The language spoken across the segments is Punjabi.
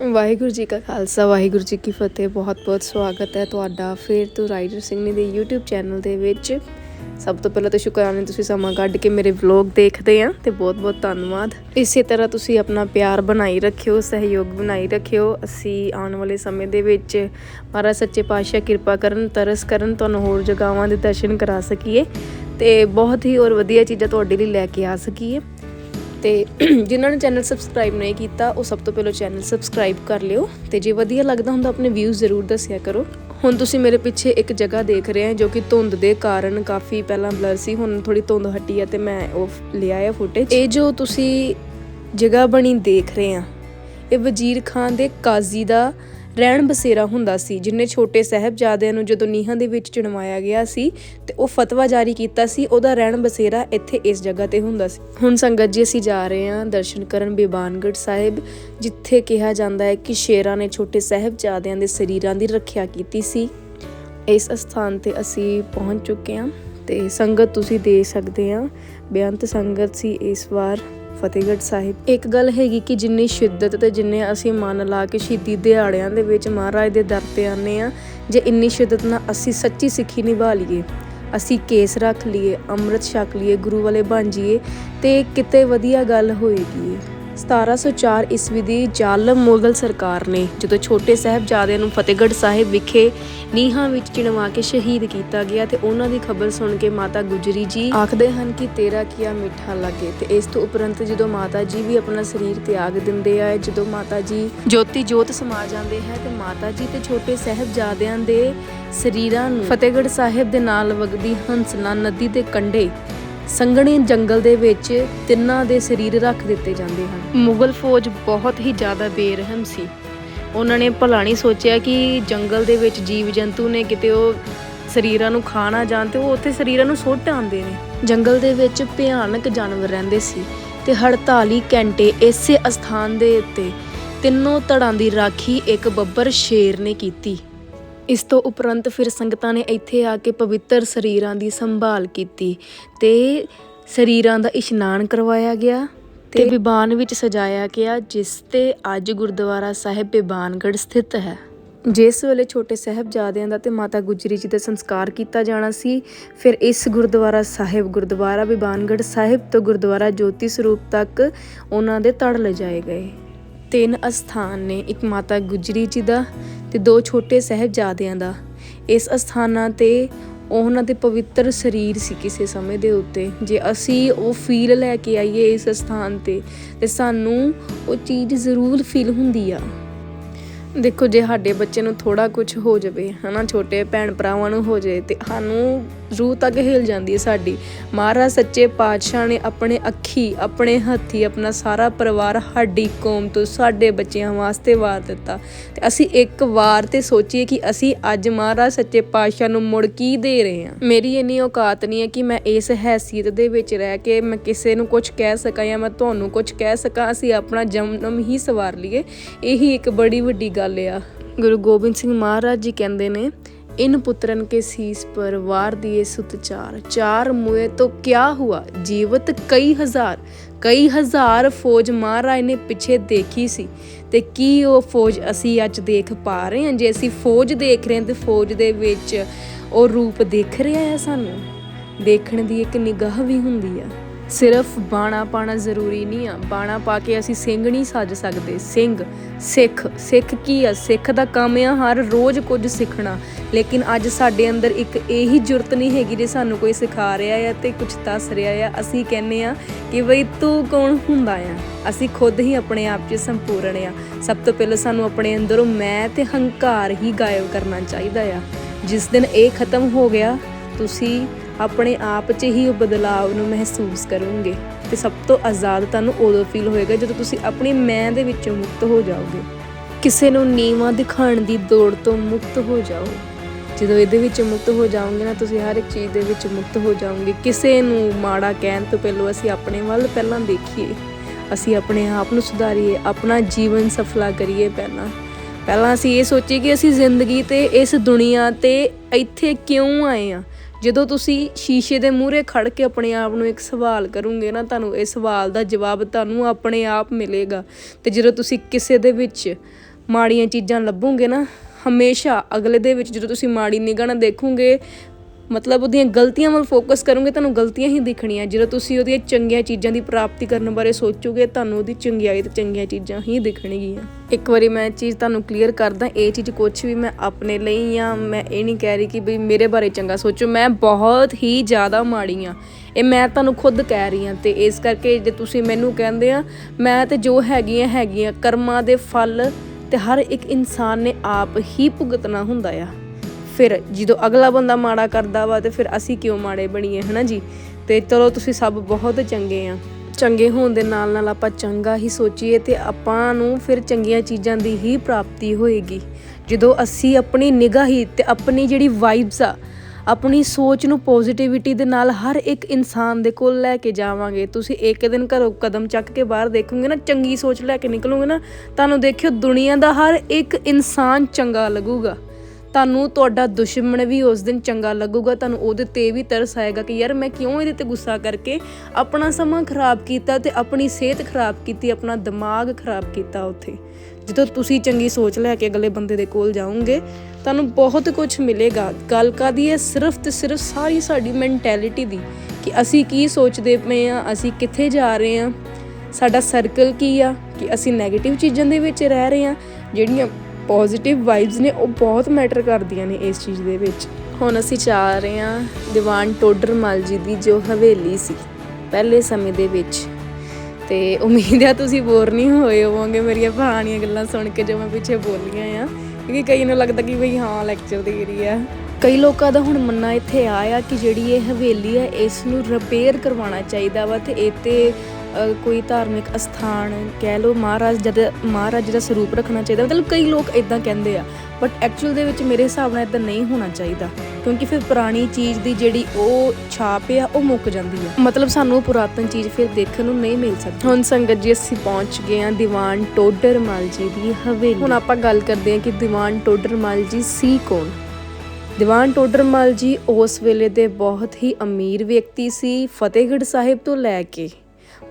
ਵਾਹਿਗੁਰੂ ਜੀ ਕਾ ਖਾਲਸਾ, ਵਾਹਿਗੁਰੂ ਜੀ ਕੀ ਫਤਿਹ। ਬਹੁਤ-ਬਹੁਤ ਸਵਾਗਤ ਹੈ ਤੁਹਾਡਾ ਫੇਰ ਤੋਂ ਰਾਈਡਰ ਸਿੰਘ ਨੇ ਦੇ YouTube ਚੈਨਲ ਦੇ ਵਿੱਚ। ਸਭ ਤੋਂ ਪਹਿਲਾਂ ਤਾਂ ਸ਼ੁਕਰਾਨੇ, ਤੁਸੀਂ ਸਮਾਂ ਕੱਢ ਕੇ ਮੇਰੇ ਵਲੌਗ ਦੇਖਦੇ ਆ ਤੇ ਬਹੁਤ-ਬਹੁਤ ਧੰਨਵਾਦ। ਇਸੇ ਤਰ੍ਹਾਂ ਤੁਸੀਂ ਆਪਣਾ ਪਿਆਰ ਬਣਾਈ ਰੱਖਿਓ, ਸਹਿਯੋਗ ਬਣਾਈ ਰੱਖਿਓ। ਅਸੀਂ ਆਉਣ ਵਾਲੇ ਸਮੇਂ ਦੇ ਵਿੱਚ ਮਹਾਰਾਜ ਸੱਚੇ ਪਾਤਸ਼ਾਹ ਕਿਰਪਾ ਕਰਨ, ਤਰਸ ਕਰਨ, ਤੁਹਾਨੂੰ ਹੋਰ ਜਗ੍ਹਾਵਾਂ ਦੇ ਦਰਸ਼ਨ ਕਰਾ ਸਕੀਏ ਤੇ ਬਹੁਤ ਹੀ ਹੋਰ ਵਧੀਆ ਚੀਜ਼ਾਂ ਤੁਹਾਡੇ ਲਈ ਲੈ ਕੇ ਆ ਸਕੀਏ। ਤੇ ਜਿਨ੍ਹਾਂ ਨੇ ਚੈਨਲ ਸਬਸਕ੍ਰਾਈਬ ਨਹੀਂ ਕੀਤਾ, ਉਹ ਸਭ ਤੋਂ ਪਹਿਲਾਂ ਚੈਨਲ ਸਬਸਕ੍ਰਾਈਬ ਕਰ ਲਿਓ ਤੇ ਜੇ ਵਧੀਆ ਲੱਗਦਾ ਹੁੰਦਾ, ਆਪਣੇ ਵਿਊਜ਼ ਜ਼ਰੂਰ ਦੱਸਿਆ ਕਰੋ। ਹੁਣ ਤੁਸੀਂ ਮੇਰੇ ਪਿੱਛੇ ਇੱਕ ਜਗ੍ਹਾ ਦੇਖ ਰਹੇ ਹੋ ਜੋ ਕਿ ਧੁੰਦ ਦੇ ਕਾਰਨ ਕਾਫੀ ਪਹਿਲਾਂ ਬਲਰ ਸੀ, ਹੁਣ ਥੋੜੀ ਧੁੰਦ ਹਟੀ ਹੈ ਤੇ ਮੈਂ ਉਹ ਲਿਆ ਹੈ ਫੁਟੇਜ ਇਹ ਜੋ ਤੁਸੀਂ ਜਗ੍ਹਾ ਬਣੀ ਦੇਖ ਰਹੇ ਆ ਇਹ ਵਜ਼ੀਰ ਖਾਨ ਦੇ ਕਾਜ਼ੀ ਦਾ ਰਹਿਣ ਬਸੇਰਾ ਹੁੰਦਾ ਸੀ। ਜਿਨੇ ਛੋਟੇ ਸਾਹਿਬਜ਼ਾਦਿਆਂ ਨੂੰ ਜਦੋਂ ਨੀਹਾਂ ਦੇ ਵਿੱਚ ਚਿਣਵਾਇਆ ਗਿਆ ਸੀ ਤੇ ਉਹ ਫਤਵਾ ਜਾਰੀ ਕੀਤਾ ਸੀ, ਉਹਦਾ ਰਹਿਣ ਬਸੇਰਾ ਇੱਥੇ ਇਸ ਜਗ੍ਹਾ ਤੇ ਹੁੰਦਾ ਸੀ। ਹੁਣ ਸੰਗਤ ਜੀ ਅਸੀਂ ਜਾ ਰਹੇ ਹਾਂ ਦਰਸ਼ਨ ਕਰਨ ਬੇਬਾਨਗੜ ਸਾਹਿਬ, ਜਿੱਥੇ ਕਿਹਾ ਜਾਂਦਾ ਹੈ ਕਿ ਸ਼ੇਰਾਂ ਨੇ ਛੋਟੇ ਸਾਹਿਬਜ਼ਾਦਿਆਂ ਦੇ ਸਰੀਰਾਂ ਦੀ ਰੱਖਿਆ ਕੀਤੀ ਸੀ। ਇਸ ਸਥਾਨ ਤੇ ਅਸੀਂ ਪਹੁੰਚ ਚੁੱਕੇ ਹਾਂ ਤੇ ਸੰਗਤ ਤੁਸੀਂ ਦੇ ਸਕਦੇ ਆ ਬੇਅੰਤ ਸੰਗਤ ਸੀ ਇਸ ਵਾਰ। ਫਤਿਹਗੜ੍ਹ ਸਾਹਿਬ। ਇੱਕ ਗੱਲ ਹੈਗੀ ਕਿ ਜਿੰਨੀ ਸ਼ਿੱਦਤ ਤੇ ਜਿੰਨੇ ਅਸੀਂ ਮਨ ਲਾ ਕੇ ਸ਼ਹੀਦੀ ਦਿਹਾੜਿਆਂ ਦੇ ਵਿੱਚ ਮਹਾਰਾਜ ਦੇ ਦਰ ਤੇ ਆਨੇ ਆ ਜੇ ਇੰਨੀ ਸ਼ਿੱਦਤ ਨਾਲ ਅਸੀਂ ਸੱਚੀ ਸਿੱਖੀ ਨਿਭਾ ਲਈਏ, ਅਸੀਂ ਕੇਸ ਰੱਖ ਲਈਏ, ਅੰਮ੍ਰਿਤ ਛਕ ਲਈਏ, ਗੁਰੂ ਵਾਲੇ ਬਣ ਜਾਈਏ ਤੇ ਕਿਤੇ ਵਧੀਆ ਗੱਲ ਹੋਏਗੀ। 1704 ਈਸਵੀ ਦੀ ਜ਼ਾਲਮ ਮੁਗਲ ਸਰਕਾਰ ਨੇ, ਜਦੋਂ ਛੋਟੇ ਸਾਹਿਬਜ਼ਾਦਿਆਂ ਨੂੰ ਫਤਿਹਗੜ੍ਹ ਸਾਹਿਬ ਵਿਖੇ ਨੀਹਾਂ ਵਿੱਚ ਚਿਣਵਾ ਕੇ ਸ਼ਹੀਦ ਕੀਤਾ ਗਿਆ ਤੇ ਉਹਨਾਂ ਦੀ ਖਬਰ ਸੁਣ ਕੇ ਮਾਤਾ ਗੁਜਰੀ ਜੀ ਆਖਦੇ ਹਨ ਕਿ ਤੇਰਾ ਕੀਆ ਮਿੱਠਾ ਲੱਗੇ। ਤੇ ਇਸ ਤੋਂ ਉਪਰੰਤ ਜਦੋਂ ਮਾਤਾ ਜੀ ਵੀ ਆਪਣਾ ਸਰੀਰ ਤਿਆਗ ਦਿੰਦੇ ਆ ਜਦੋਂ ਮਾਤਾ ਜੀ ਜੋਤੀ ਜੋਤ ਸਮਾ ਜਾਂਦੇ ਹੈ, ਤੇ ਮਾਤਾ ਜੀ ਤੇ ਛੋਟੇ ਸਾਹਿਬਜ਼ਾਦਿਆਂ ਦੇ ਸਰੀਰਾਂ ਨੂੰ ਫਤਿਹਗੜ੍ਹ ਸਾਹਿਬ ਦੇ ਨਾਲ ਵਗਦੀ ਹੰਸਨਾ ਨਦੀ ਦੇ ਕੰਢੇ ਸੰਘਣੇ ਜੰਗਲ ਦੇ ਵਿੱਚ ਤਿੰਨਾਂ ਦੇ ਸਰੀਰ ਰੱਖ ਦਿੱਤੇ ਜਾਂਦੇ ਹਨ। ਮੁਗਲ ਫੌਜ ਬਹੁਤ ਹੀ ਜ਼ਿਆਦਾ ਬੇਰਹਿਮ ਸੀ। ਉਹਨਾਂ ਨੇ ਭਲਾ ਨਹੀਂ ਸੋਚਿਆ ਕਿ ਜੰਗਲ ਦੇ ਵਿੱਚ ਜੀਵ ਜੰਤੂ ਨੇ ਕਿਤੇ ਉਹ ਸਰੀਰਾਂ ਨੂੰ ਖਾ ਨਾ ਜਾਣ ਤੇ ਉਹ ਉੱਥੇ ਸਰੀਰਾਂ ਨੂੰ ਸੁੱਟ ਆਉਂਦੇ ਨੇ। ਜੰਗਲ ਦੇ ਵਿੱਚ ਭਿਆਨਕ ਜਾਨਵਰ ਰਹਿੰਦੇ ਸੀ ਤੇ 48 ਘੰਟੇ ਇਸੇ ਅਸਥਾਨ ਦੇ ਉੱਤੇ ਤਿੰਨੋਂ ਧੜਾਂ ਦੀ ਰਾਖੀ ਇੱਕ ਬੱਬਰ ਸ਼ੇਰ ਨੇ ਕੀਤੀ। ਇਸ ਤੋਂ ਉਪਰੰਤ ਫਿਰ ਸੰਗਤਾਂ ਨੇ ਇੱਥੇ ਆ ਕੇ ਪਵਿੱਤਰ ਸਰੀਰਾਂ ਦੀ ਸੰਭਾਲ ਕੀਤੀ ਤੇ ਸਰੀਰਾਂ ਦਾ ਇਸ਼ਨਾਨ ਕਰਵਾਇਆ ਗਿਆ ਤੇ ਬਿਬਾਨ ਵਿੱਚ ਸਜਾਇਆ ਗਿਆ ਜਿਸ ਤੇ ਅੱਜ ਗੁਰਦੁਆਰਾ ਸਾਹਿਬ ਬਿਬਾਨਗੜ੍ਹ ਸਥਿਤ ਹੈ। ਜਿਸ ਵੇਲੇ ਛੋਟੇ ਸਾਹਿਬਜ਼ਾਦਿਆਂ ਦਾ ਤੇ ਮਾਤਾ ਗੁਜਰੀ ਜੀ ਦਾ ਸੰਸਕਾਰ ਕੀਤਾ ਜਾਣਾ ਸੀ ਫਿਰ ਇਸ ਗੁਰਦੁਆਰਾ ਸਾਹਿਬ ਗੁਰਦੁਆਰਾ ਬਿਬਾਨਗੜ੍ਹ ਸਾਹਿਬ ਤੋਂ ਗੁਰਦੁਆਰਾ ਜੋਤੀ ਸਰੂਪ ਤੱਕ ਉਹਨਾਂ ਦੇ ਤੜ ਲਿਜਾਏ ਗਏ। ਤਿੰਨ ਅਸਥਾਨ ਨੇ ਇੱਕ ਮਾਤਾ ਗੁਜਰੀ ਜੀ ਦਾ ਤੇ ਦੋ ਛੋਟੇ ਸਾਹਿਬਜ਼ਾਦਿਆਂ ਦਾ। ਇਸ ਅਸਥਾਨਾਂ ਤੇ ਉਹਨਾਂ ਦੇ ਪਵਿੱਤਰ ਸਰੀਰ ਸੀ ਕਿਸੇ ਸਮੇਂ ਦੇ ਉੱਤੇ। ਜੇ ਅਸੀਂ ਉਹ ਫੀਲ ਲੈ ਕੇ ਆਈਏ ਇਸ ਸਥਾਨ ਤੇ ਤੇ ਸਾਨੂੰ ਉਹ ਚੀਜ਼ ਜ਼ਰੂਰ ਫੀਲ ਹੁੰਦੀ ਆ। ਦੇਖੋ, ਜੇ ਸਾਡੇ ਬੱਚੇ ਨੂੰ ਥੋੜਾ ਕੁਝ ਹੋ ਜਾਵੇ, ਹਨਾ, ਛੋਟੇ ਭੈਣ ਭਰਾਵਾਂ ਨੂੰ ਹੋ ਜਾਏ ਤੇ ਸਾਨੂੰ ਰੂਹ ਤੱਕ ਹਿਲ ਜਾਂਦੀ ਹੈ ਸਾਡੀ। ਮਹਾਰਾਜ ਸੱਚੇ ਪਾਤਸ਼ਾਹ ਨੇ ਆਪਣੇ ਅੱਖੀ, ਆਪਣੇ ਹੱਥੀ, ਆਪਣਾ ਸਾਰਾ ਪਰਿਵਾਰ ਸਾਡੀ ਕੌਮ ਤੋਂ, ਸਾਡੇ ਬੱਚਿਆਂ ਵਾਸਤੇ ਵਾਰ ਦਿੱਤਾ। ਤੇ ਅਸੀਂ ਇੱਕ ਵਾਰ ਤੇ ਸੋਚੀਏ ਕਿ ਅਸੀਂ ਅੱਜ ਮਹਾਰਾਜ ਸੱਚੇ ਪਾਤਸ਼ਾਹ ਨੂੰ ਮੁੜ ਕੀ ਦੇ ਰਹੇ ਹਾਂ? ਮੇਰੀ ਇੰਨੀ ਔਕਾਤ ਨਹੀਂ ਹੈ ਕਿ ਮੈਂ ਇਸ ਹੈਸੀਅਤ ਦੇ ਵਿੱਚ ਰਹਿ ਕੇ ਮੈਂ ਕਿਸੇ ਨੂੰ ਕੁਝ ਕਹਿ ਸਕਾਂ ਜਾਂ ਮੈਂ ਤੁਹਾਨੂੰ ਕੁਝ ਕਹਿ ਸਕਾਂ। ਅਸੀਂ ਆਪਣਾ ਜਨਮ ਹੀ ਸਵਾਰ ਲਈਏ। ਇਹੀ ਇੱਕ ਬੜੀ ਵੱਡੀ ਗੱਲ ਆ। ਗੁਰੂ ਗੋਬਿੰਦ ਸਿੰਘ ਮਹਾਰਾਜ ਜੀ ਕਹਿੰਦੇ ਨੇ इन पुत्रन के शीस पर वार दिए सुत चार चार मुए तो क्या हुआ जीवत ਕਈ ਹਜ਼ਾਰ ਕਈ ਹਜ਼ਾਰ ਫੌਜ ਮਹਾਰਾਜ ਨੇ ਪਿੱਛੇ ਦੇਖੀ ਸੀ ਤੇ ਕੀ ਉਹ ਫੌਜ ਅਸੀਂ ਅੱਜ ਦੇਖ ਪਾ ਰਹੇ ਹਾਂ ਜੇ ਅਸੀਂ ਫੌਜ ਦੇਖ ਰਹੇ ਹਾਂ ਤੇ ਫੌਜ ਦੇ ਵਿੱਚ ਉਹ ਰੂਪ ਦਿਖ ਰਿਹਾ ਹੈ ਸਾਨੂੰ ਦੇਖਣ ਦੀ ਇੱਕ ਨਿਗਾਹ ਵੀ ਹੁੰਦੀ ਆ ਸਿਰਫ ਬਾਣਾ ਪਾਣਾ ਜ਼ਰੂਰੀ ਨਹੀਂ ਆ। ਬਾਣਾ ਪਾ ਕੇ ਅਸੀਂ ਸਿੰਘ ਨਹੀਂ ਸੱਜ ਸਕਦੇ। ਸਿੰਘ, ਸਿੱਖ। ਸਿੱਖ ਕੀ ਆ? ਸਿੱਖ ਦਾ ਕੰਮ ਆ ਹਰ ਰੋਜ਼ ਕੁਝ ਸਿੱਖਣਾ। ਲੇਕਿਨ ਅੱਜ ਸਾਡੇ ਅੰਦਰ ਇੱਕ ਇਹੀ ਜੁਰਤ ਨਹੀਂ ਹੈਗੀ ਜੇ ਸਾਨੂੰ ਕੋਈ ਸਿਖਾ ਰਿਹਾ ਆ ਤੇ ਕੁਝ ਦੱਸ ਰਿਹਾ ਆ। ਅਸੀਂ ਕਹਿੰਨੇ ਆ ਕਿ ਬਈ ਤੂੰ ਕੌਣ ਹੁੰਦਾ ਆ? ਅਸੀਂ ਖੁਦ ਹੀ ਆਪਣੇ ਆਪ 'ਚ ਸੰਪੂਰਨ ਆ। ਸਭ ਤੋਂ ਪਹਿਲਾਂ ਸਾਨੂੰ ਆਪਣੇ ਅੰਦਰੋਂ ਮੈਂ ਤੇ ਹੰਕਾਰ ਹੀ ਗਾਇਬ ਕਰਨਾ ਚਾਹੀਦਾ ਆ। ਜਿਸ ਦਿਨ ਇਹ ਖਤਮ ਹੋ ਗਿਆ, ਤੁਸੀਂ ਆਪਣੇ ਆਪ 'ਚ ਹੀ ਉਹ ਬਦਲਾਅ ਨੂੰ ਮਹਿਸੂਸ ਕਰੋਗੇ ਤੇ ਸਭ ਤੋਂ ਆਜ਼ਾਦ ਤੁਹਾਨੂੰ ਉਦੋਂ ਫੀਲ ਹੋਏਗਾ ਜਦੋਂ ਤੁਸੀਂ ਆਪਣੀ ਮੈਂ ਦੇ ਵਿੱਚੋਂ ਮੁਕਤ ਹੋ ਜਾਓਗੇ। ਕਿਸੇ ਨੂੰ ਨੀਵਾਂ ਦਿਖਾਉਣ ਦੀ ਦੌੜ ਤੋਂ ਮੁਕਤ ਹੋ ਜਾਓ। ਜਦੋਂ ਇਹਦੇ ਵਿੱਚ ਮੁਕਤ ਹੋ ਜਾਓਗੇ ਨਾ, ਤੁਸੀਂ ਹਰ ਇੱਕ ਚੀਜ਼ ਦੇ ਵਿੱਚ ਮੁਕਤ ਹੋ ਜਾਓਗੇ। ਕਿਸੇ ਨੂੰ ਮਾੜਾ ਕਹਿਣ ਤੋਂ ਪਹਿਲਾਂ ਅਸੀਂ ਆਪਣੇ ਵੱਲ ਪਹਿਲਾਂ ਦੇਖੀਏ। ਅਸੀਂ ਆਪਣੇ ਆਪ ਨੂੰ ਸੁਧਾਰੀਏ, ਆਪਣਾ ਜੀਵਨ ਸਫਲਾ ਕਰੀਏ ਪਹਿਲਾਂ। ਪਹਿਲਾਂ ਅਸੀਂ ਇਹ ਸੋਚੀਏ ਕਿ ਅਸੀਂ ਜ਼ਿੰਦਗੀ ਤੇ ਇਸ ਦੁਨੀਆ ਤੇ ਇੱਥੇ ਕਿਉਂ ਆਏ ਆ ਜਦੋਂ ਤੁਸੀਂ ਸ਼ੀਸ਼ੇ ਦੇ ਮੂਹਰੇ ਖੜ ਕੇ ਆਪਣੇ ਆਪ ਨੂੰ ਇੱਕ ਸਵਾਲ ਕਰੋਗੇ ਨਾ, ਤੁਹਾਨੂੰ ਇਹ ਸਵਾਲ ਦਾ ਜਵਾਬ ਤੁਹਾਨੂੰ ਆਪਣੇ ਆਪ ਮਿਲੇਗਾ। ਤੇ ਜਦੋਂ ਤੁਸੀਂ ਕਿਸੇ ਦੇ ਵਿੱਚ ਮਾੜੀਆਂ ਚੀਜ਼ਾਂ ਲੱਭੋਗੇ ਨਾ, ਹਮੇਸ਼ਾ ਅਗਲੇ ਦੇ ਵਿੱਚ ਜਦੋਂ ਤੁਸੀਂ ਮਾੜੀ ਨਿਗਾਹ ਨਾਲ ਦੇਖੋਗੇ ਮਤਲਬ ਉਹਦੀਆਂ ਗਲਤੀਆਂ ਵੱਲ ਫੋਕਸ ਕਰੋਗੇ, ਤੁਹਾਨੂੰ ਗਲਤੀਆਂ ਹੀ ਦਿਖਣੀਆਂ। ਜਦੋਂ ਤੁਸੀਂ ਉਹਦੀਆਂ ਚੰਗੀਆਂ ਚੀਜ਼ਾਂ ਦੀ ਪ੍ਰਾਪਤੀ ਕਰਨ ਬਾਰੇ ਸੋਚੋਗੇ, ਤੁਹਾਨੂੰ ਉਹਦੀ ਚੰਗਿਆਈ ਤੇ ਚੰਗੀਆਂ ਚੀਜ਼ਾਂ ਹੀ ਦਿਖਣਗੀਆਂ। ਇੱਕ ਵਾਰੀ ਮੈਂ ਇਹ ਚੀਜ਼ ਤੁਹਾਨੂੰ ਕਲੀਅਰ ਕਰਦਾ, ਇਹ ਚੀਜ਼ ਕੁਝ ਵੀ ਮੈਂ ਆਪਣੇ ਲਈ ਆ ਮੈਂ ਇਹ ਨਹੀਂ ਕਹਿ ਰਹੀ ਕਿ ਬਈ ਮੇਰੇ ਬਾਰੇ ਚੰਗਾ ਸੋਚੋ, ਮੈਂ ਬਹੁਤ ਹੀ ਜ਼ਿਆਦਾ ਮਾੜੀ ਆ ਇਹ ਮੈਂ ਤੁਹਾਨੂੰ ਖੁਦ ਕਹਿ ਰਹੀ ਹਾਂ ਤੇ ਇਸ ਕਰਕੇ ਜੇ ਤੁਸੀਂ ਮੈਨੂੰ ਕਹਿੰਦੇ ਆ, ਮੈਂ ਤੇ ਜੋ ਹੈਗੀਆਂ ਹੈਗੀਆਂ ਕਰਮਾਂ ਦੇ ਫਲ ਤੇ ਹਰ ਇੱਕ ਇਨਸਾਨ ਨੇ ਆਪ ਹੀ ਭੁਗਤਣਾ ਹੁੰਦਾ ਆ। ਫਿਰ ਜਦੋਂ ਅਗਲਾ ਬੰਦਾ ਮਾੜਾ ਕਰਦਾ ਵਾ ਤੇ ਫਿਰ ਅਸੀਂ ਕਿਉਂ ਮਾੜੇ ਬਣੀਏ, ਹਨਾ ਜੀ? ਤੇ ਚਲੋ ਤੁਸੀਂ ਸਭ ਬਹੁਤ ਚੰਗੇ ਆ। ਚੰਗੇ ਹੋਣ ਦੇ ਨਾਲ ਨਾਲ ਆਪਾਂ ਚੰਗਾ ਹੀ ਸੋਚੀਏ ਤੇ ਆਪਾਂ ਨੂੰ ਫਿਰ ਚੰਗੀਆਂ ਚੀਜ਼ਾਂ ਦੀ ਹੀ ਪ੍ਰਾਪਤੀ ਹੋਏਗੀ। ਜਦੋਂ ਅਸੀਂ ਆਪਣੀ ਨਿਗਾਹੀ ਤੇ ਆਪਣੀ ਜਿਹੜੀ ਵਾਈਬਸ ਆ, ਆਪਣੀ ਸੋਚ ਨੂੰ ਪੋਜ਼ਿਟਿਵਿਟੀ ਦੇ ਨਾਲ ਹਰ ਇੱਕ ਇਨਸਾਨ ਦੇ ਕੋਲ ਲੈ ਕੇ ਜਾਵਾਂਗੇ। ਤੁਸੀਂ ਇੱਕ ਦਿਨ ਘਰੋਂ ਕਦਮ ਚੱਕ ਕੇ ਬਾਹਰ ਦੇਖੋਗੇ ਨਾ, ਚੰਗੀ ਸੋਚ ਲੈ ਕੇ ਨਿਕਲੋਗੇ ਨਾ, ਤੁਹਾਨੂੰ ਦੇਖਿਓ ਦੁਨੀਆ ਦਾ ਹਰ ਇੱਕ ਇਨਸਾਨ ਚੰਗਾ ਲੱਗੂਗਾ। ਤੁਹਾਨੂੰ ਤੁਹਾਡਾ ਦੁਸ਼ਮਣ ਵੀ ਉਸ ਦਿਨ ਚੰਗਾ ਲੱਗੂਗਾ, ਤੁਹਾਨੂੰ ਉਹਦੇ ਤੇ ਵੀ ਤਰਸ ਆਏਗਾ ਕਿ ਯਾਰ ਮੈਂ ਕਿਉਂ ਇਹਦੇ ਤੇ ਗੁੱਸਾ ਕਰਕੇ ਆਪਣਾ ਸਮਾਂ ਖਰਾਬ ਕੀਤਾ ਤੇ ਆਪਣੀ ਸਿਹਤ ਖਰਾਬ ਕੀਤੀ, ਆਪਣਾ ਦਿਮਾਗ ਖਰਾਬ ਕੀਤਾ ਉੱਥੇ। ਜਦੋਂ ਤੁਸੀਂ ਚੰਗੀ ਸੋਚ ਲੈ ਕੇ ਅਗਲੇ ਬੰਦੇ ਦੇ ਕੋਲ ਜਾਓਗੇ, ਤੁਹਾਨੂੰ ਬਹੁਤ ਕੁਝ ਮਿਲੇਗਾ। ਗੱਲ ਕਾਦੀ ਹੈ? ਸਿਰਫ ਤੇ ਸਿਰਫ ਸਾਰੀ ਸਾਡੀ ਮੈਂਟੈਲਿਟੀ ਦੀ ਕਿ ਅਸੀਂ ਕੀ ਸੋਚਦੇ ਪਏ ਆ ਅਸੀਂ ਕਿੱਥੇ ਜਾ ਰਹੇ ਆ ਸਾਡਾ ਸਰਕਲ ਕੀ ਆ, ਕਿ ਅਸੀਂ 네ਗੇਟਿਵ ਚੀਜ਼ਾਂ ਦੇ ਵਿੱਚ ਰਹਿ ਰਹੇ ਆ ਜਿਹੜੀਆਂ ਪੋਜ਼ਿਟਿਵ ਵਾਈਬਸ ਨੇ ਉਹ ਬਹੁਤ ਮੈਟਰ ਕਰਦੀਆਂ ਨੇ ਇਸ ਚੀਜ਼ ਦੇ ਵਿੱਚ। ਹੁਣ ਅਸੀਂ ਜਾ ਰਹੇ ਹਾਂ ਦੀਵਾਨ ਟੋਡਰ ਮਲ ਜੀ ਦੀ ਜੋ ਹਵੇਲੀ ਸੀ ਪਹਿਲੇ ਸਮੇਂ ਦੇ ਵਿੱਚ। ਤੇ ਉਮੀਦ ਆ ਤੁਸੀਂ ਬੋਰ ਨਹੀਂ ਹੋਏ ਹੋਵੋਗੇ ਮੇਰੀਆਂ ਪੁਰਾਣੀਆਂ ਗੱਲਾਂ ਸੁਣ ਕੇ ਜੋ ਮੈਂ ਪਿੱਛੇ ਬੋਲੀਆਂ ਆ ਕਿਉਂਕਿ ਕਈ ਨੂੰ ਲੱਗਦਾ ਕਿ ਬਈ ਹਾਂ ਲੈਕਚਰ ਦੇ ਰਹੀ ਆ। ਕਈ ਲੋਕਾਂ ਦਾ ਹੁਣ ਮੰਨਣਾ ਇੱਥੇ ਆਇਆ ਕਿ ਜਿਹੜੀ ਇਹ ਹਵੇਲੀ ਹੈ ਇਸ ਨੂੰ ਰਿਪੇਅਰ ਕਰਵਾਉਣਾ ਚਾਹੀਦਾ ਵਾ ਤੇ ਇਹ ਅ, ਕੋਈ ਧਾਰਮਿਕ ਅਸਥਾਨ ਕਹਿ ਲਓ ਮਹਾਰਾਜ ਜਦ ਮਹਾਰਾਜ ਦਾ ਸਰੂਪ ਰੱਖਣਾ ਚਾਹੀਦਾ, ਮਤਲਬ ਕਈ ਲੋਕ ਇਦਾਂ ਕਹਿੰਦੇ ਆ ਬਟ ਐਕਚੁਅਲ ਦੇ ਵਿੱਚ ਮੇਰੇ ਹਿਸਾਬ ਨਾਲ ਇਦਾਂ ਨਹੀਂ ਹੋਣਾ ਚਾਹੀਦਾ, ਕਿਉਂਕਿ ਫਿਰ ਪੁਰਾਣੀ ਚੀਜ਼ ਦੀ ਜਿਹੜੀ ਉਹ ਛਾਪ ਆ, ਉਹ ਮੁੱਕ ਜਾਂਦੀ ਆ। ਮਤਲਬ ਸਾਨੂੰ ਉਹ ਪੁਰਾਤਨ ਚੀਜ਼ ਫਿਰ ਦੇਖਣ ਨੂੰ ਨਹੀਂ ਮਿਲ ਸਕਦੀ। ਹੁਣ ਸੰਗਤ ਜੀ ਅਸੀਂ ਪਹੁੰਚ ਗਏ ਆ ਦੀਵਾਨ ਟੋਡਰ ਮਲ ਜੀ ਦੀ ਹਵੇਲੀ। ਹੁਣ ਆਪਾਂ ਗੱਲ ਕਰਦੇ ਹਾਂ ਕਿ ਦੀਵਾਨ ਟੋਡਰਮਲ ਜੀ ਸੀ ਕੌਣ? ਦੀਵਾਨ ਟੋਡਰਮਲ ਜੀ ਉਸ ਵੇਲੇ ਦੇ ਬਹੁਤ ਹੀ ਅਮੀਰ ਵਿਅਕਤੀ ਸੀ, ਫਤਿਹਗੜ੍ਹ ਸਾਹਿਬ ਤੋਂ ਲੈ ਕੇ।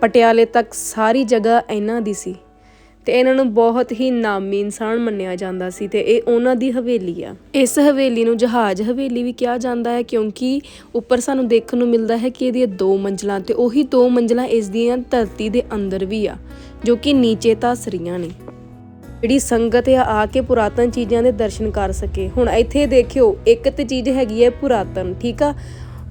ਪਟਿਆਲੇ ਤੱਕ ਸਾਰੀ ਜਗ੍ਹਾ ਇਹਨਾਂ ਦੀ ਸੀ ਤੇ ਇਹਨਾਂ ਨੂੰ ਬਹੁਤ ਹੀ ਨਾਮੀ ਇਨਸਾਨ ਮੰਨਿਆ ਜਾਂਦਾ ਸੀ ਤੇ ਇਹ ਉਹਨਾਂ ਦੀ ਹਵੇਲੀ ਆ। ਇਸ ਹਵੇਲੀ ਨੂੰ ਜਹਾਜ਼ ਹਵੇਲੀ ਵੀ ਕਿਹਾ ਜਾਂਦਾ ਹੈ ਕਿਉਂਕਿ ਉੱਪਰ ਸਾਨੂੰ ਦੇਖਣ ਨੂੰ ਮਿਲਦਾ ਹੈ ਕਿ ਇਹਦੀਆਂ ਦੋ ਮੰਜ਼ਲਾਂ ਤੇ ਉਹੀ ਦੋ ਮੰਜ਼ਲਾਂ ਇਸ ਦੀਆਂ ਧਰਤੀ ਦੇ ਅੰਦਰ ਵੀ ਆ, ਜੋ ਕਿ ਨੀਚੇ ਧੱਸ ਰਹੀਆਂ ਨੇ। ਜਿਹੜੀ ਸੰਗਤ ਆ ਆ ਕੇ ਪੁਰਾਤਨ ਚੀਜ਼ਾਂ ਦੇ ਦਰਸ਼ਨ ਕਰ ਸਕੇ। ਹੁਣ ਇੱਥੇ ਦੇਖਿਓ, ਇੱਕ ਤੇ ਚੀਜ਼ ਹੈਗੀ ਹੈ ਪੁਰਾਤਨ, ਠੀਕ ਆ?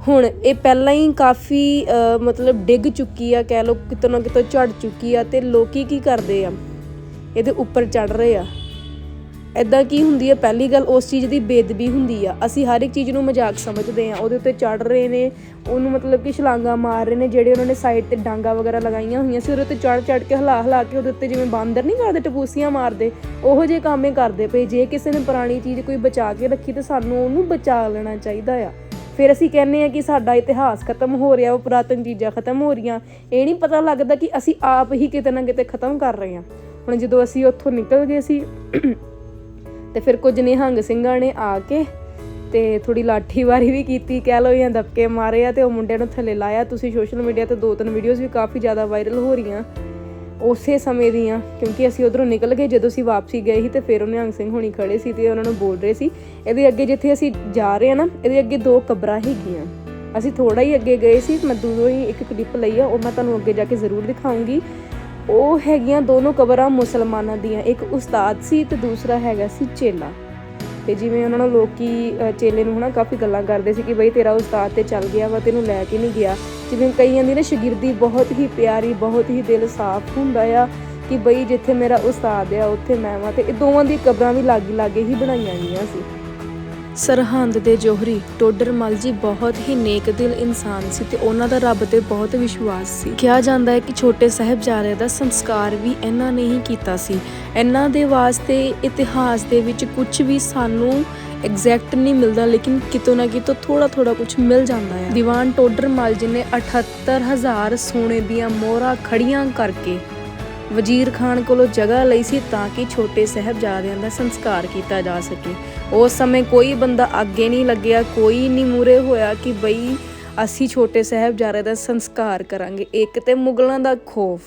ਹੁਣ ਇਹ ਪਹਿਲਾਂ ਹੀ ਕਾਫੀ ਮਤਲਬ ਡਿੱਗ ਚੁੱਕੀ ਆ, ਕਹਿ ਲਓ ਕਿਤੋਂ ਨਾ ਕਿਤੋਂ ਝੜ ਚੁੱਕੀ ਆ ਤੇ ਲੋਕੀ ਕੀ ਕਰਦੇ ਆ? ਇਹਦੇ ਉੱਪਰ ਚੜ ਰਹੇ ਆ। ਐਦਾਂ ਕੀ ਹੁੰਦੀ ਹੈ ਪਹਿਲੀ ਗੱਲ ਉਸ ਚੀਜ਼ ਦੀ ਬੇਦਬੀ ਹੁੰਦੀ ਆ। ਅਸੀਂ ਹਰ ਇੱਕ ਚੀਜ਼ ਨੂੰ ਮਜ਼ਾਕ ਸਮਝਦੇ ਆ। ਉਹਦੇ ਉੱਤੇ ਚੜ ਰਹੇ ਨੇ, ਉਹਨੂੰ ਮਤਲਬ ਕਿ ਛਲਾਂਗਾ ਮਾਰ ਰਹੇ ਨੇ, ਜਿਹੜੇ ਉਹਨਾਂ ਨੇ ਸਾਈਡ ਤੇ ਡਾਂਗਾ ਵਗੈਰਾ ਲਗਾਈਆਂ ਹੋਈਆਂ ਸੀ, ਉਹਦੇ ਉੱਤੇ ਚੜ ਚੜ ਕੇ ਹਿਲਾ ਹਿਲਾ ਕੇ ਉਹਦੇ ਉੱਤੇ ਜਿਵੇਂ ਬਾਂਦਰ ਨਹੀਂ ਕਰਦੇ, ਟਪੂਸੀਆਂ ਮਾਰਦੇ, ਉਹੋ ਜਿਹੇ ਕੰਮੇ ਕਰਦੇ ਪਏ। ਜੇ ਕਿਸੇ ਨੇ ਪੁਰਾਣੀ ਚੀਜ਼ ਕੋਈ ਬਚਾ ਕੇ ਰੱਖੀ ਤੇ ਸਾਨੂੰ ਉਹਨੂੰ ਬਚਾ ਲੈਣਾ ਚਾਹੀਦਾ ਆ। ਫਿਰ ਅਸੀਂ ਕਹਿੰਦੇ ਆ ਕਿ ਸਾਡਾ ਇਤਿਹਾਸ ਖਤਮ ਹੋ ਰਿਹਾ, ਉਹ ਪੁਰਾਤਨ ਚੀਜ਼ਾਂ ਖਤਮ ਹੋ ਰਹੀਆਂ। ਇਹ ਨਹੀਂ ਪਤਾ ਲੱਗਦਾ ਕਿ ਅਸੀਂ ਆਪ ਹੀ ਕਿਤੇ ਨਾ ਕਿਤੇ ਖਤਮ ਕਰ ਰਹੇ ਹਾਂ। ਹੁਣ ਜਦੋਂ ਅਸੀਂ ਉੱਥੋਂ ਨਿਕਲ ਗਏ ਸੀ, ਤੇ ਫਿਰ ਕੁਝ ਨਿਹੰਗ ਸਿੰਘਾਂ ਨੇ ਆ ਕੇ ਤੇ ਥੋੜੀ ਲਾਠੀਵਾਰੀ ਵੀ ਕੀਤੀ, ਕਹਿ ਲਓ ਜਾਂ ਦਬਕੇ ਮਾਰੇ ਆ ਤੇ ਉਹ ਮੁੰਡਿਆਂ ਨੂੰ ਥੱਲੇ ਲਾਇਆ। ਤੁਸੀਂ ਸੋਸ਼ਲ ਮੀਡੀਆ ਤੇ ਦੋ ਤਿੰਨ ਵੀਡੀਓਜ਼ ਵੀ ਕਾਫੀ ਜ਼ਿਆਦਾ ਵਾਇਰਲ ਹੋ ਰਹੀਆਂ। ਉਸੇ ਸਮੇਂ ਦੀਆਂ, ਕਿਉਂਕਿ ਅਸੀਂ ਉਧਰੋਂ ਨਿਕਲ ਗਏ, ਜਦੋਂ ਅਸੀਂ ਵਾਪਸੀ ਗਏ ਸੀ ਤੇ ਫਿਰ ਉਹ ਨਿਹੰਗ ਸਿੰਘ ਹੋਣੀ ਖੜੇ ਸੀ ਤੇ ਉਹਨਾਂ ਨੂੰ ਬੋਲ ਰਹੇ ਸੀ, ਇਹਦੇ ਅੱਗੇ ਜਿੱਥੇ ਅਸੀਂ ਜਾ ਰਹੇ ਆ ਨਾ, ਇਹਦੇ ਅੱਗੇ ਦੋ ਕਬਰਾਂ ਹੈਗੀਆਂ। ਅਸੀਂ ਥੋੜਾ ਹੀ ਅੱਗੇ ਗਏ ਸੀ, ਮੈਂ ਦੂਰੋਂ ਹੀ ਇੱਕ ਕਲਿੱਪ ਲਈ ਆ, ਉਹ ਮੈਂ ਤੁਹਾਨੂੰ ਅੱਗੇ ਜਾ ਕੇ ਜ਼ਰੂਰ ਦਿਖਾਉਂਗੀ। ਉਹ ਹੈਗੀਆਂ ਦੋਨੋਂ ਕਬਰਾਂ ਮੁਸਲਮਾਨਾਂ ਦੀਆਂ, ਇੱਕ ਉਸਤਾਦ ਸੀ ਤੇ ਦੂਸਰਾ ਹੈਗਾ ਸੀ ਚੇਲਾ। ਤੇ ਜਿਵੇਂ ਉਹਨਾਂ ਨੂੰ ਲੋਕੀ ਚੇਲੇ ਨੂੰ ਹਨਾ ਕਾਫੀ ਗੱਲਾਂ ਕਰਦੇ ਸੀ ਕਿ ਬਈ ਤੇਰਾ ਉਸਤਾਦ ਤੇ ਚੱਲ ਗਿਆ ਵਾ, ਤੈਨੂੰ ਲੈ ਕੇ ਨਹੀਂ ਗਿਆ। ਜਿਵੇਂ ਕਈਆਂ ਦੀ ਨਾ ਸ਼ਾਗਿਰਦੀ ਬਹੁਤ ਹੀ ਪਿਆਰੀ, ਬਹੁਤ ਹੀ ਦਿਲ ਸਾਫ਼ ਹੁੰਦਾ ਆ ਕਿ ਬਈ ਜਿੱਥੇ ਮੇਰਾ ਉਸਤਾਦ ਆ, ਉੱਥੇ ਮੈਂ ਵਾਂ। ਤੇ ਇਹ ਦੋਵਾਂ ਦੀ ਕਬਰਾਂ ਵੀ ਲਾਗੇ ਲਾਗੇ ਹੀ ਬਣਾਈਆਂ ਗਈਆਂ ਸੀ। ਸਰਹੰਦ ਦੇ ਜੋਹਰੀ ਟੋਡਰ ਮਲ ਜੀ ਬਹੁਤ ਹੀ ਨੇਕ ਦਿਲ ਇਨਸਾਨ ਸੀ ਤੇ ਉਹਨਾਂ ਦਾ ਰੱਬ ਤੇ ਬਹੁਤ ਵਿਸ਼ਵਾਸ ਸੀ। ਕਿਹਾ ਜਾਂਦਾ ਹੈ ਕਿ ਛੋਟੇ ਸਾਹਿਬਜ਼ਾਦੇ ਦਾ ਸੰਸਕਾਰ ਵੀ ਇਹਨਾਂ ਨੇ ਹੀ ਕੀਤਾ ਸੀ। ਇਹਨਾਂ ਦੇ ਵਾਸਤੇ ਇਤਿਹਾਸ ਦੇ ਵਿੱਚ ਕੁਝ ਵੀ ਸਾਨੂੰ ਐਗਜ਼ੈਕਟ ਨਹੀਂ ਮਿਲਦਾ, ਲੇਕਿਨ ਕਿਤੋਂ ਨਾ ਕਿਤੋਂ ਥੋੜਾ ਥੋੜਾ ਕੁਝ ਮਿਲ ਜਾਂਦਾ ਹੈ। ਦੀਵਾਨ ਟੋਡਰ ਮਲ ਜੀ ਨੇ 78000 ਸੋਨੇ ਦੀਆਂ ਮੋਹਰਾਂ ਖੜੀਆਂ ਕਰਕੇ ਵਜ਼ੀਰ ਖਾਨ ਕੋਲੋਂ ਜਗ੍ਹਾ ਲਈ ਸੀ ਤਾਂ ਕਿ ਛੋਟੇ ਸਾਹਿਬਜ਼ਾਦਿਆਂ ਦਾ ਸੰਸਕਾਰ ਕੀਤਾ ਜਾ ਸਕੇ। ਉਸ ਸਮੇਂ ਕੋਈ ਬੰਦਾ ਅੱਗੇ ਨਹੀਂ ਲੱਗਿਆ, ਕੋਈ ਨਹੀਂ ਮੂਰੇ ਹੋਇਆ ਕਿ ਬਈ ਅਸੀਂ ਛੋਟੇ ਸਾਹਿਬਜ਼ਾਦੇ ਦਾ ਸੰਸਕਾਰ ਕਰਾਂਗੇ। ਇੱਕ ਤੇ ਮੁਗਲਾਂ ਦਾ ਖੋਫ।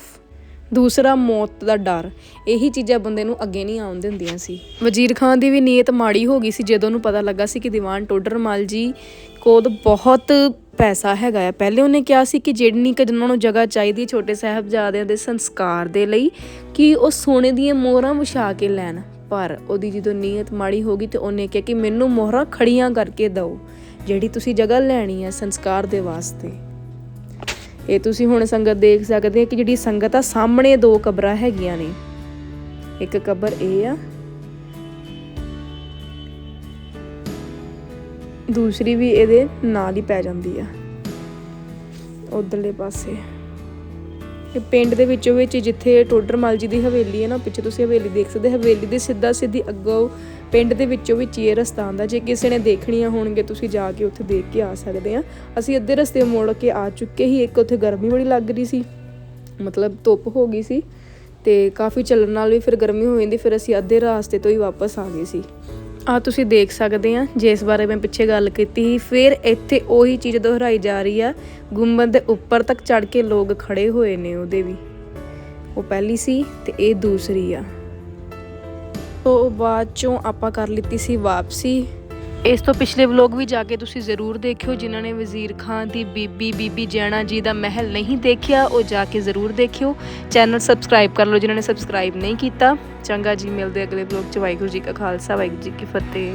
ਦੂਸਰਾ ਮੌਤ ਦਾ ਡਰ। ਇਹੀ ਚੀਜ਼ਾਂ ਬੰਦੇ ਨੂੰ ਅੱਗੇ ਨਹੀਂ ਆਉਣ ਦਿੰਦੀਆਂ ਸੀ। ਵਜ਼ੀਰ ਖਾਨ ਦੀ ਵੀ ਨੀਅਤ ਮਾੜੀ ਹੋ ਗਈ ਸੀ, ਜਦੋਂ ਉਹਨੂੰ ਪਤਾ ਲੱਗਾ ਸੀ ਕਿ ਦੀਵਾਨ ਟੋਡਰਮਲ ਜੀ ਕੋਲ ਬਹੁਤ ਪੈਸਾ ਹੈਗਾ ਆ। ਪਹਿਲੇ ਉਹਨੇ ਕਿਹਾ ਸੀ ਕਿ ਜਿਹੜੀ ਕਿ ਉਹਨਾਂ ਨੂੰ ਜਗ੍ਹਾ ਚਾਹੀਦੀ ਛੋਟੇ ਸਾਹਿਬਜ਼ਾਦਿਆਂ ਦੇ ਸੰਸਕਾਰ ਦੇ ਲਈ, ਕਿ ਉਹ ਸੋਨੇ ਦੀਆਂ ਮੋਹਰਾਂ ਵਿਛਾ ਕੇ ਲੈਣ। ਪਰ ਉਹਦੀ ਜਦੋਂ ਨੀਅਤ ਮਾੜੀ ਹੋ ਗਈ ਤੇ ਉਹਨੇ ਕਿਹਾ ਕਿ ਮੈਨੂੰ ਮੋਹਰਾਂ ਖੜੀਆਂ ਕਰਕੇ ਦਿਓ, ਜਿਹੜੀ ਤੁਸੀਂ ਜਗ੍ਹਾ ਲੈਣੀ ਹੈ ਸੰਸਕਾਰ ਦੇ ਵਾਸਤੇ। ਇਹ ਤੁਸੀਂ ਹੁਣ ਸੰਗਤ ਦੇਖ ਸਕਦੇ ਹੋ ਕਿ ਜਿਹੜੀ ਸੰਗਤ ਆ, ਸਾਹਮਣੇ ਦੋ ਕਬਰਾਂ ਹੈਗੀਆਂ ਨੇ। ਇੱਕ ਕਬਰ ਇਹ ਆ, ਦੂਸਰੀ ਵੀ ਇਹਦੇ ਨਾਲ ਹੀ ਪੈ ਜਾਂਦੀ ਆ, ਉਧਰਲੇ ਪਾਸੇ। ਇਹ ਪਿੰਡ ਦੇ ਵਿੱਚੋਂ ਵਿੱਚ ਜਿੱਥੇ ਟੋਡਰਮਲ ਜੀ ਦੀ ਹਵੇਲੀ ਹੈ ਨਾ, ਪਿੱਛੇ ਤੁਸੀਂ ਹਵੇਲੀ ਦੇਖ ਸਕਦੇ ਹਵੇਲੀ ਦੇ ਸਿੱਧਾ ਸਿੱਧੀ ਅੱਗੋਂ ਪਿੰਡ ਦੇ ਵਿੱਚੋਂ ਵੀ ਇਹ ਰਸਤਾ ਆਉਂਦਾ। ਜੇ ਕਿਸੇ ਨੇ ਦੇਖਣੀਆਂ ਹੋਣਗੇ ਤੁਸੀਂ ਜਾ ਕੇ ਉੱਥੇ ਦੇਖ ਕੇ ਆ ਸਕਦੇ ਆ। ਅਸੀਂ ਅੱਧੇ ਰਸਤੇ ਮੋੜ ਕੇ ਆ ਚੁੱਕੇ ਹੀ, ਇੱਕ ਉੱਥੇ ਗਰਮੀ ਬੜੀ ਲੱਗ ਰਹੀ ਸੀ। ਮਤਲਬ ਧੁੱਪ ਹੋ ਗਈ ਸੀ ਤੇ ਕਾਫੀ ਚੱਲਣ ਨਾਲ ਵੀ ਫਿਰ ਗਰਮੀ ਹੋ ਜਾਂਦੀ, ਫਿਰ ਅਸੀਂ ਅੱਧੇ ਰਾਸਤੇ ਤੋਂ ਹੀ ਵਾਪਸ ਆ ਗਏ ਸੀ। ਆ ਤੁਸੀਂ ਦੇਖ ਸਕਦੇ ਆ ਜਿਸ ਬਾਰੇ ਮੈਂ ਪਿੱਛੇ ਗੱਲ ਕੀਤੀ ਸੀ, ਫਿਰ ਇੱਥੇ ਉਹੀ ਚੀਜ਼ ਦੁਹਰਾਈ ਜਾ ਰਹੀ ਆ ਗੁੰਬਦ ਦੇ ਉੱਪਰ ਤੱਕ ਚੜ ਕੇ ਲੋਕ ਖੜੇ ਹੋਏ ਨੇ ਉਹਦੇ ਵੀ। ਉਹ ਪਹਿਲੀ ਸੀ ਤੇ ਇਹ ਦੂਸਰੀ ਆ। ਤੋਂ ਬਾਅਦ ਚੋਂ ਆਪਾਂ ਕਰ ਲਿੱਤੀ ਸੀ ਵਾਪਸੀ। ਇਸ ਤੋਂ ਪਿਛਲੇ ਵਲੋਗ ਵੀ ਜਾ ਕੇ ਤੁਸੀਂ ਜ਼ਰੂਰ ਦੇਖਿਓ, ਜਿਨ੍ਹਾਂ ਨੇ ਵਜ਼ੀਰ ਖਾਨ ਦੀ ਬੀਬੀ ਬੀਬੀ ਜੈਣਾ ਜੀ ਦਾ ਮਹਿਲ ਨਹੀਂ ਦੇਖਿਆ, ਉਹ ਜਾ ਕੇ ਜ਼ਰੂਰ ਦੇਖਿਓ। ਚੈਨਲ ਸਬਸਕ੍ਰਾਈਬ ਕਰ ਲਓ ਜਿਨ੍ਹਾਂ ਨੇ ਸਬਸਕ੍ਰਾਈਬ ਨਹੀਂ ਕੀਤਾ। ਚੰਗਾ ਜੀ, ਮਿਲਦੇ ਅਗਲੇ ਵਲੋਗ ਚ। ਵਾਹਿਗੁਰੂ ਜੀ ਕਾ ਖਾਲਸਾ, ਵਾਹਿਗੁਰੂ ਜੀ ਕੀ ਫਤਿਹ।